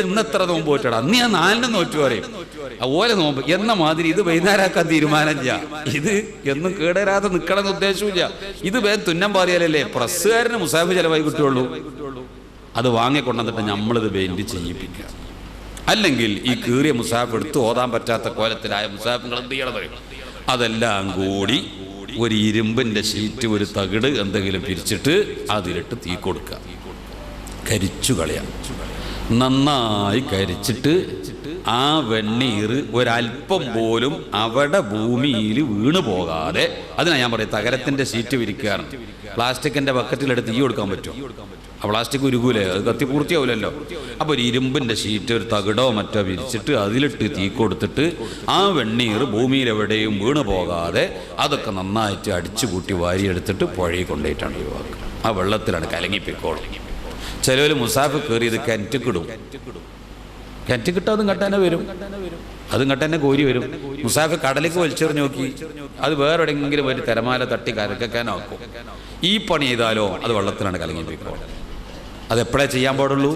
ഇന്ന് എത്ര നോമ്പ് പോറ്റടാ നീ ആ നാലിന് നോറ്റു പറയും. ഓരോ നോമ്പ്. എന്ന മാതിരി ഇത് വൈകുന്നേരമാക്കാൻ ചെയ്യാം ഇത് എന്നും കേടരാതെ നിൽക്കണം ഉദ്ദേശവും ഉദ്ദേശമില്ല ഇത് വേഗം തുന്നം പാറിയാലല്ലേ പ്രസ്സുകാരന് മുസാഫ് ചെലവായി കിട്ടുള്ളൂ അത് വാങ്ങിക്കൊണ്ടെന്നിട്ട് നമ്മളിത് വേണ്ടി ചെയ്യിപ്പിക്കുക. അല്ലെങ്കിൽ ഈ കീറിയ മുസാഫ് എടുത്ത് ഓതാൻ പറ്റാത്ത കോലത്തിലായ മുസാഫുകൾ എന്ത് ചെയ്യണത് അതെല്ലാം കൂടി ഒരു ഇരുമ്പിന്റെ ഷീറ്റ് ഒരു തകിട് എന്തെങ്കിലും പിരിച്ചിട്ട് അതിലിട്ട് തീ കൊടുക്കുക. കരിച്ചു കളയാം നന്നായി കരിച്ചിട്ട് ആ വെണ്ണീർ ഒരല്പം പോലും അവിടെ ഭൂമിയിൽ വീണു പോകാതെ അതിനാ ഞാൻ പറയും തകരത്തിന്റെ സീറ്റ് വിരിക്കാറുണ്ട് പ്ലാസ്റ്റിക്കിന്റെ ബക്കറ്റിലെടുത്ത് തീ കൊടുക്കാൻ പറ്റും ആ പ്ലാസ്റ്റിക് ഉരുകൂലേ? അത് കത്തി പൂർത്തിയാവില്ലല്ലോ. അപ്പോൾ ഒരു ഇരുമ്പിന്റെ ഷീറ്റ് ഒരു തകിടോ മറ്റോ വിരിച്ചിട്ട് അതിലിട്ട് തീ കൊടുത്തിട്ട് ആ വെണ്ണീർ ഭൂമിയിൽ എവിടെയും വീണു പോകാതെ അതൊക്കെ നന്നായിട്ട് അടിച്ചു കൂട്ടി വാരിയെടുത്തിട്ട് പുഴയിൽ കൊണ്ടുപോയിട്ടാണ് ഒഴിവാക്കുക ആ വെള്ളത്തിലാണ് കലങ്ങിപ്പിക്കോളും ചിലവർ മുസാഫ് കയറിയത് കിണറ്റിക്കിടും. കിണറ്റിക്കിട്ടതും കട്ടനെ വരും. അതും കട്ടനെ കോരി വരും. മുസാഫ് കടലേക്ക് വലിച്ചെറിഞ്ഞ് നോക്കി. അത് വേറെ എവിടെയെങ്കിലും ഒരു തിരമാല തട്ടി കരക്കാനാക്കും ഈ പണി ചെയ്താലോ അത് വെള്ളത്തിലാണ് കലങ്ങി പോയിക്കോളും അതെപ്പോഴേ ചെയ്യാൻ പാടുള്ളൂ?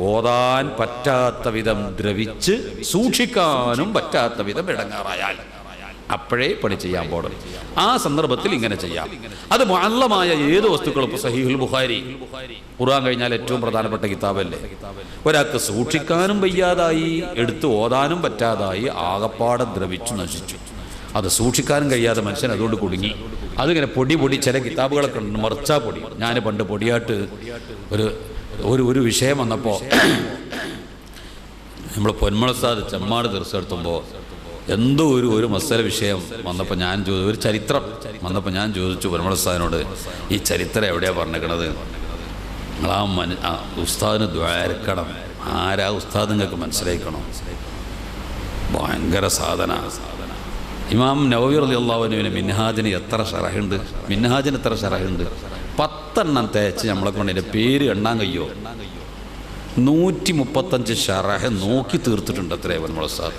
ഓതാൻ പറ്റാത്ത വിധം ദ്രവിച്ച് സൂക്ഷിക്കാനും പറ്റാത്ത വിധം ഇടങ്ങാറായാൽ. അപ്പോഴേ പണി ചെയ്യാൻ പോകണം ആ സന്ദർഭത്തിൽ ഇങ്ങനെ ചെയ്യാം. അത് മല്ലമായ ഏത് വസ്തുക്കളും ഇപ്പോൾ സഹീഹുൽ ബുഖാരി ഖുർആൻ കഴിഞ്ഞാൽ ഏറ്റവും പ്രധാനപ്പെട്ട കിതാബല്ലേ? ഒരാൾക്ക് സൂക്ഷിക്കാനും വയ്യാതായി എടുത്തു ഓതാനും പറ്റാതായി ആകപ്പാടെ ദ്രവിച്ചു നശിച്ചു. അത് സൂക്ഷിക്കാനും കഴിയാതെ മനുഷ്യൻ അതുകൊണ്ട് കുടുങ്ങി. അതിങ്ങനെ പൊടി പൊടി ചില കിതാബുകളൊക്കെ ഉണ്ട് മറിച്ചാ പൊടി. ഞാൻ പണ്ട് പൊടിയാട്ട് ഒരു ഒരു ഒരു വിഷയം വന്നപ്പോൾ നമ്മൾ പൊന്മളസാദ് ചെമ്മാട് തീർച്ചെടുത്തുമ്പോൾ എന്തോ ഒരു ഒരു മത്സര വിഷയം വന്നപ്പോൾ ഞാൻ ചോദിച്ചു ഒരു ചരിത്രം വന്നപ്പോൾ ഞാൻ ചോദിച്ചു പരമളസ്ഥാനോട് ഈ ചരിത്രം എവിടെയാണ് പറഞ്ഞിരിക്കണത്? നിങ്ങൾ ആ മന ആ ഉസ്താദിന് ദ്വാരക്കണം ആരാ ഉസ്താദ് നിങ്ങൾക്ക് മനസ്സിലാക്കണം ഭയങ്കര സാധന. ഇമാം റലി അള്ളാഹുവിന് മിൻഹാജിന് എത്ര ഷറഹുണ്ട് മിൻഹാജിന് എത്ര ഷറഹുണ്ട് പത്തെണ്ണം തേച്ച് നമ്മളെ കൊണ്ട് എന്റെ പേര് എണ്ണാൻ കഴിയോ? നൂറ്റി മുപ്പത്തഞ്ച് ഷറഹ് നോക്കി തീർത്തിട്ടുണ്ട് അത്രേ സാർ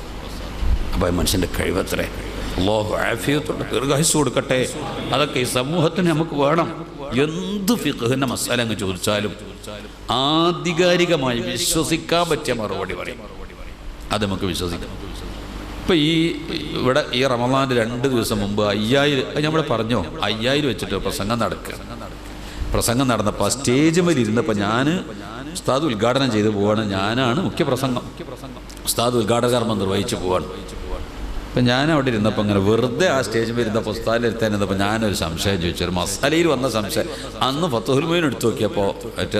അപ്പോൾ മനുഷ്യന്റെ കഴിവത്രേ. അള്ളാഹു ആഫിയത്തോടെ ദീർഘായുസ് കൊടുക്കട്ടെ. അതൊക്കെ ഈ സമൂഹത്തിന് നമുക്ക് വേണം. എന്ത് ഫിഖിന്റെ മസാല അങ്ങ് ചോദിച്ചാലും ആധികാരികമായി വിശ്വസിക്കാൻ പറ്റിയ മറുപടി പറയും. അത് നമുക്ക് വിശ്വസിക്കാം. ഇപ്പം ഈ ഇവിടെ ഈ റമദാന്റെ രണ്ട് ദിവസം മുമ്പ് അയ്യായിരം നമ്മൾ പറഞ്ഞോ? അയ്യായിരം വെച്ചിട്ട് പ്രസംഗം നടക്കുക. പ്രസംഗം നടന്നപ്പോൾ സ്റ്റേജ് മേൽ ഇരുന്നപ്പോൾ ഞാൻ ഉസ്താദ് ഉദ്ഘാടനം ചെയ്തു പോവാണ്. ഞാനാണ് മുഖ്യ പ്രസംഗം. ഉസ്താദ് ഉദ്ഘാടന കർമ്മം നിർവഹിച്ചു പോവാണ്. അപ്പം ഞാൻ അവിടെ ഇരുന്നപ്പോൾ അങ്ങനെ വെറുതെ ആ സ്റ്റേജിൽ വരുന്ന ഇരുത്താൻ ഇരുന്നപ്പോൾ ഞാനൊരു സംശയം ചോദിച്ചു. ഒരു മസാലയിൽ വന്ന സംശയം. അന്ന് ഫത്തുഹുൽമീൻ എടുത്തു നോക്കിയപ്പോൾ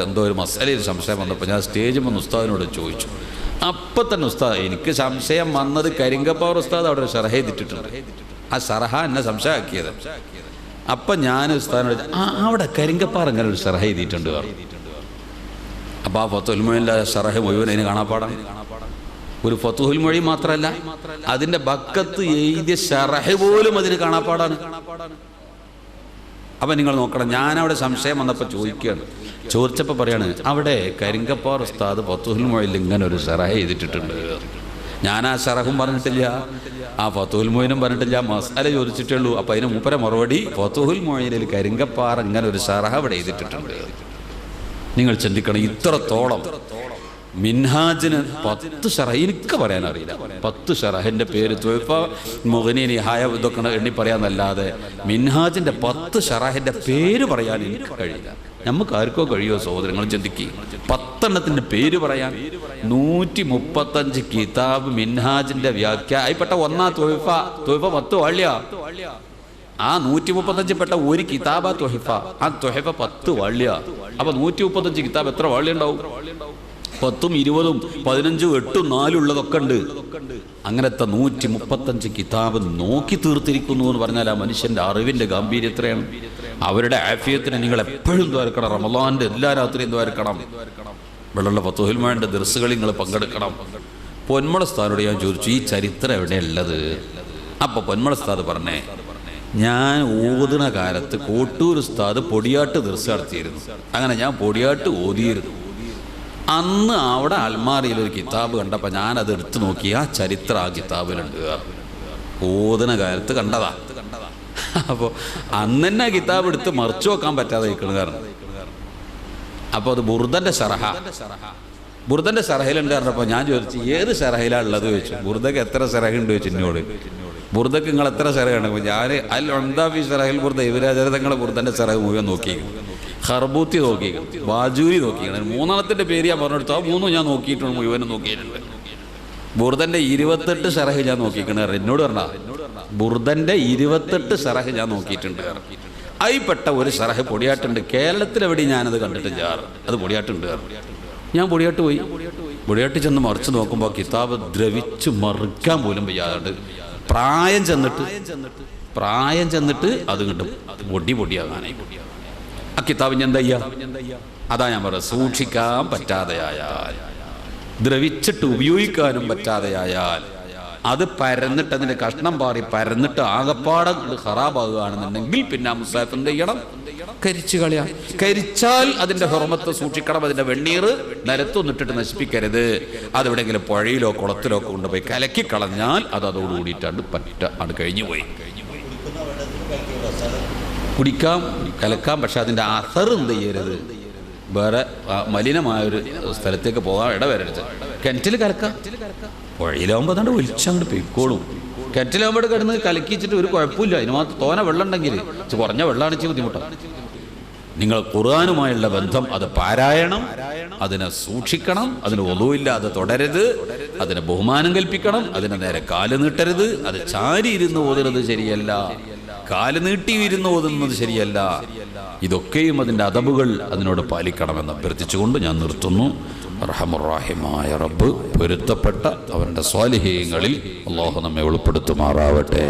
എന്തോ ഒരു മസാലയിൽ സംശയം വന്നപ്പോൾ ഞാൻ സ്റ്റേജിൽ വന്ന് ഉസ്താദിനോട് ചോദിച്ചു. അപ്പം തന്നെ ഉസ്താദ് എനിക്ക് സംശയം വന്നത് കരിങ്കപ്പവർ ഉസ്താദ് അവിടെ ഒരു ഷർഹ ചെയ്തിട്ടുണ്ട് ആ ഷർഹ എന്നെ സംശയമാക്കിയത്. അപ്പം ഞാൻ ഉസ്താദിനോട് ആ അവിടെ കരിങ്കപ്പാറ അങ്ങനെ ഒരു ഷർഹ ചെയ്തിട്ടുണ്ട് പറഞ്ഞു. അപ്പോൾ ആ ഫത്തുൽ ഷർഹ മുഴുവൻ അതിന് കാണാപ്പാടാണ്. ഒരു ഫത്തുഹുൽ മൊഴി മാത്രമല്ല അതിന്റെ ബക്കത്ത് എഴുതിയ ഷറഹ പോലും അതിന് കാണാപ്പാടാണ്. അപ്പം നിങ്ങൾ നോക്കണം ഞാൻ അവിടെ സംശയം വന്നപ്പോൾ ചോദിക്കുകയാണ്. ചോദിച്ചപ്പോൾ പറയാണ് അവിടെ കരിങ്കപ്പാർ ഉസ്താദ് ഫത്തുഹുൽ മൊഴിയിൽ ഇങ്ങനെ ഒരു ഷറഹ ചെയ്തിട്ടുണ്ട് ഞാൻ ആ ഷറഹും പറഞ്ഞിട്ടില്ല ആ ഫത്തുഹുൽ മൊയിനും പറഞ്ഞിട്ടില്ല മസാല ചോദിച്ചിട്ടേ ഉള്ളൂ. അപ്പം അതിന് മൂപ്പര മറുപടി ഫത്തുഹുൽ മൊയിനിൽ കരിങ്കപ്പാർ ഇങ്ങനെ ഒരു ഷറഹ അവിടെ ചെയ്തിട്ടുണ്ട് നിങ്ങൾ ചിന്തിക്കണം ഇത്രത്തോളം മിൻഹാജിന് പത്ത് ഷറ. എനിക്ക് പറയാൻ അറിയില്ല. പത്ത് ഷറഹിന്റെ പേര് തൊയ്ഫ മുഹനീനി ഹായ ഇതൊക്കെ എണ്ണി പറയാന്നല്ലാതെ മിൻഹാജിന്റെ പത്ത് ഷറഹിന്റെ പേര് പറയാൻ എനിക്ക് കഴിയില്ല. നമുക്ക് ആർക്കോ കഴിയോ സഹോദരങ്ങൾ ചിന്തിക്കുക പത്തെണ്ണത്തിന്റെ പേര് പറയാൻ നൂറ്റി മുപ്പത്തഞ്ച് കിതാബ് മിൻഹാജിന്റെ വ്യാഖ്യ ആയിപ്പെട്ട ഒന്നാ തൊയ്ഫ തൊയ്ഫ പത്ത് വള്ളിയാ ആ നൂറ്റി മുപ്പത്തഞ്ച് പെട്ട ഒരു കിതാബ തൊഹിഫ ആ തൊഹിഫ പത്ത് വള്ളിയ അപ്പൊ നൂറ്റി മുപ്പത്തഞ്ച് കിതാബ് എത്ര വള്ളി ഉണ്ടാവും? പത്തും ഇരുപതും പതിനഞ്ചും എട്ടും നാലും ഉള്ളതൊക്കെ ഉണ്ട്. അങ്ങനത്തെ നൂറ്റി മുപ്പത്തഞ്ച് കിതാബ് നോക്കി തീർത്തിരിക്കുന്നു എന്ന് പറഞ്ഞാൽ ആ മനുഷ്യന്റെ അറിവിന്റെ ഗാംഭീര്യം എത്രയാണ്? അവരുടെ ആഫിയത്തിന് നിങ്ങൾ എപ്പോഴും ദ്വാരക്കണം. റമലാന്റെ എല്ലാ രാത്രിയും ദ്വാരക്കണം. വെള്ളമുള്ള പത്തുഹിൽമാന്റെ ദർസുകളിൽ നിങ്ങൾ പങ്കെടുക്കണം. പൊന്മള സ്ഥാനോട് ഞാൻ ചോദിച്ചു ഈ ചരിത്രം എവിടെയുള്ളത്? അപ്പൊ പൊന്മള സ്ഥാത് പറഞ്ഞേ ഞാൻ ഓതുന്ന കാലത്ത് കോട്ടൂർ ഉസ്താദ് പൊടിയാട്ട് ദർശ നടത്തിയിരുന്നു. അങ്ങനെ ഞാൻ പൊടിയാട്ട് ഓതിയിരുന്നു. അന്ന് അവിടെ അൽമാറിയിൽ ഒരു കിതാബ് കണ്ടപ്പോൾ ഞാൻ അത് എടുത്തു നോക്കി ആ ചരിത്രം ആ കിതാബിലുണ്ട് ഓതുന്ന കാലത്ത് കണ്ടതാ. അപ്പോൾ അന്ന് തന്നെ ആ കിതാബ് എടുത്ത് മറിച്ചു വെക്കാൻ പറ്റാതെ കാരണം. അപ്പോൾ അത് ബുർദന്റെ ഷറഹ ബുർദന്റെ സറഹയിലുണ്ട് പറഞ്ഞപ്പോൾ ഞാൻ ചോദിച്ചു ഏത് സറഹയിലാണ് ഉള്ളത് ചോദിച്ചു. ബുർദക്ക് എത്ര സറഹുണ്ട് ചോദിച്ചു എന്നോട്. ബുർദക്ക് നിങ്ങൾ എത്ര ചിറകാണ് ഞാൻ അൽ ഒണ്ടാഫി ചിറകിൽ ബുർദ ഇവരാചാര തങ്ങളെ ബുർദന്റെ ചിറക് മുഴുവൻ നോക്കി ഹർബൂത്തി നോക്കി ബാജൂരി നോക്കി മൂന്നെണ്ണത്തിന്റെ പേര് ഞാൻ പറഞ്ഞെടുത്തു ആ മൂന്നും ഞാൻ നോക്കിയിട്ടുണ്ട് മുഴുവനും നോക്കിയിട്ടുണ്ട്. ബുർദന്റെ ഇരുപത്തെട്ട് സറഹ് ഞാൻ നോക്കിയിട്ടുണ്ട് എന്നോട് പറഞ്ഞ ബുർദന്റെ ഇരുപത്തെട്ട് സറഹ് ഞാൻ നോക്കിയിട്ടുണ്ട്. അതിൽപ്പെട്ട ഒരു സറഹ് പൊടിയാട്ടുണ്ട്. കേരളത്തിലെവിടെ ഞാനത് കണ്ടിട്ടില്ല. അത് പൊടിയാട്ടുണ്ട്. ഞാൻ പൊടിയാട്ട് പോയി. പൊടിയാട്ട് ചെന്ന് മറിച്ച് നോക്കുമ്പോൾ കിതാബ് ദ്രവിച്ച് മറിക്കാൻ പോലും വയ്യാതെ പ്രായം ചെന്നിട്ട് പ്രായം ചെന്നിട്ട് അത് കിട്ടും പൊടി പൊടിയാകാനായി. ആ കിതാബ് ഞാൻ അതാ ഞാൻ പറയാം സൂക്ഷിക്കാൻ പറ്റാതെയായാൽ ദ്രവിച്ചിട്ട് ഉപയോഗിക്കാനും പറ്റാതെയായാൽ അത് പരന്നിട്ട് അതിന്റെ കഷ്ണം പാറി പരന്നിട്ട് ആകപ്പാടെ ഖറാബാകുകയാണെന്നുണ്ടെങ്കിൽ പിന്നെ മുസാഫ് എന്ത് ചെയ്യണം? കരിച്ചു കളയാം. കരിച്ചാൽ അതിന്റെ ഹുറമത്ത് സൂക്ഷിക്കണം അതിന്റെ വെണ്ണീർ നിലത്തൊന്നിട്ടിട്ട് നശിപ്പിക്കരുത്. അതെവിടെയെങ്കിലും പുഴയിലോ കുളത്തിലോ ഒക്കെ കൊണ്ടുപോയി കലക്കി കളഞ്ഞാൽ അത് അതോടുകൂടിയിട്ടാണ് പറ്റ ആണ് കഴിഞ്ഞു പോയി. കുടിക്കാം കലക്കാം പക്ഷെ അതിന്റെ അസർ എന്ത് ചെയ്യരുത്? വേറെ മലിനമായ മലിനമായൊരു സ്ഥലത്തേക്ക് പോകാൻ ഇടവരരുത് കിണറ്റിൽ കലക്കാം. പുഴയിലാവുമ്പോൾ അതാണ്ട് ഒലിച്ചങ്ങോട്ട് പൊയ്ക്കോളും. കിണറ്റിലാവുമ്പോൾ കിടന്ന് കലക്കിച്ചിട്ട് ഒരു കുഴപ്പമില്ല. അതിന് മാത്രം തോന വെള്ളം ഉണ്ടെങ്കിൽ കുറഞ്ഞ വെള്ളമാണ് ബുദ്ധിമുട്ടാണ് നിങ്ങൾ ഖുർആാനുമായുള്ള ബന്ധം അത് പാരായണം അതിനെ സൂക്ഷിക്കണം അതിന് ഒതുവില്ലാതെ തുടരരുത് അതിന് ബഹുമാനം കൽപ്പിക്കണം അതിന് നേരെ കാൽ നീട്ടരുത് അത് ചാരി ഇരുന്ന് ഓതുന്നത് ശരിയല്ല കാൽ നീട്ടി ഇരുന്ന് ഓതുന്നത് ശരിയല്ല. ഇതൊക്കെയും അതിന്റെ അതബുകൾ അതിനോട് പാലിക്കണമെന്ന് അഭ്യർത്ഥിച്ചുകൊണ്ട് ഞാൻ നിർത്തുന്നു. റഹമുറാഹിമായ റബ്ബ് പൊരുത്തപ്പെട്ട അവന്റെ സ്വാലിഹീയങ്ങളിൽ അള്ളാഹു നമ്മെ ഉൾപ്പെടുത്തുമാറാവട്ടെ